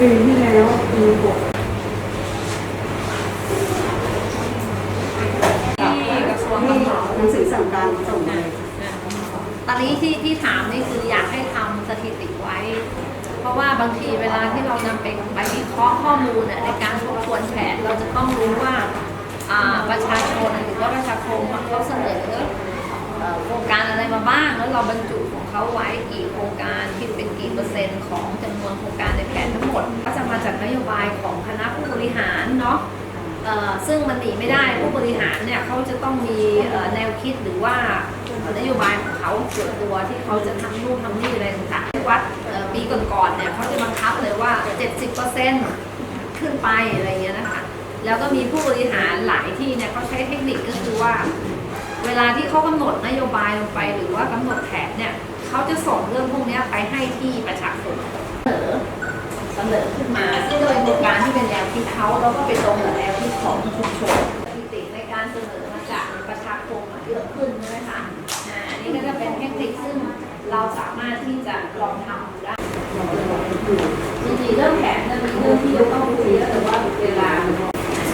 ปีที่แล้วปีหกที่กระทรวงที่หนังสือสั่งการส่งเลยตอนนี้ที่ที่ถามนี่คืออยากให้ทำสถิติไว้ เพราะว่าบางทีเวลาที่เรานำไปไปวิเคราะห์ข้อมูลเนี่ยในการทบทวนแผนเราจะต้องรู้ว่าอ่าประชาชนหรือว่าประชาคมเขาเสนอเอ่อโครงการอะไรมาบ้าง แล้วเราบรรจุของเขาไว้กี่โครงการคิดเป็นกี่เปอร์เซ็นต์ของจำนวนโครงการในแผน ดก็จะมาจากนโยบายของคณะผู้บริหารเนาะซึ่งมันหนีไม่ได้ผู้บริหารเนี่ยเขาจะต้องมีแนวคิดหรือว่านโยบายของเขาส่วนตัวที่เขาจะทำนู่นทำนี่อะไรต่างๆวัดปีก่อนๆเนี่ยเขาจะบังคับเลยว่า 70%ขึ้นไปอะไรเงี้ยนะคะแล้วก็มีผู้บริหารหลายที่เนี่ยเขาใช้เทคนิคก็คือว่า เวลาที่เขากำหนดนโยบายลงไป หรือว่ากำหนดแผนเนี่ยเขาจะส่งเรื่องพวกนี้ไปให้ที่ประชาชน เสนอขึ้นมา ซึ่งโดยโครงการที่เป็นแนวคิดเขาแล้วก็ไปตรงกับแนวคิดของชุมชนสถิติในการเสนอมาจากประชาคมเยอะขึ้นใช่ไหมคะอ่าอันนี้ก็จะเป็นเทคนิคซึ่งเราสามารถที่จะลองทำได้จริงๆเรื่องแผนจะมีเรื่องที่จะต้องคุยแล้วแต่ว่าเวลา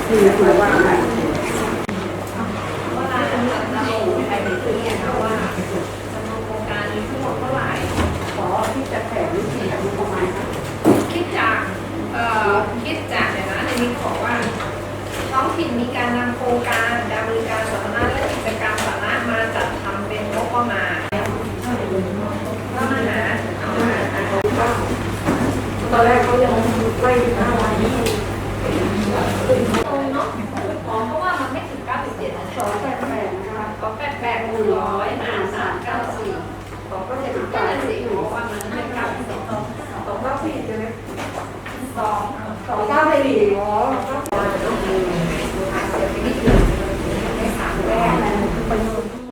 คือคือว่าอะไรเวลาเราเราในที่นี่ยนะว่าจำนวนโครงการมีทั้งหมดเท่าไหร่ขอที่จะแผนวิธีการประมาณครับ คิดจากเอ่อ คิดจากเนี่ยนะในนี้เขาบอกว่า ท้องถิ่นมีการนำโครงการการบริการสาธารณะและกิจกรรมสาธารณะมาจัดทำเป็นงบประมาณก็มาหาเอามาหาตอนแรกเขายังไล่หน้าไว้ตรงเนาะอ๋อเพราะว่ามันไม่ถึง97นะสองแปดแปดนะคะก็แปดแปดหนึ่งร้อยหารสามเก้าสี่ สองก็จะ ก็ ถึง นั่ แปด นสิ สิบ เพราะว่ามันไม่เก้า สิบสองเ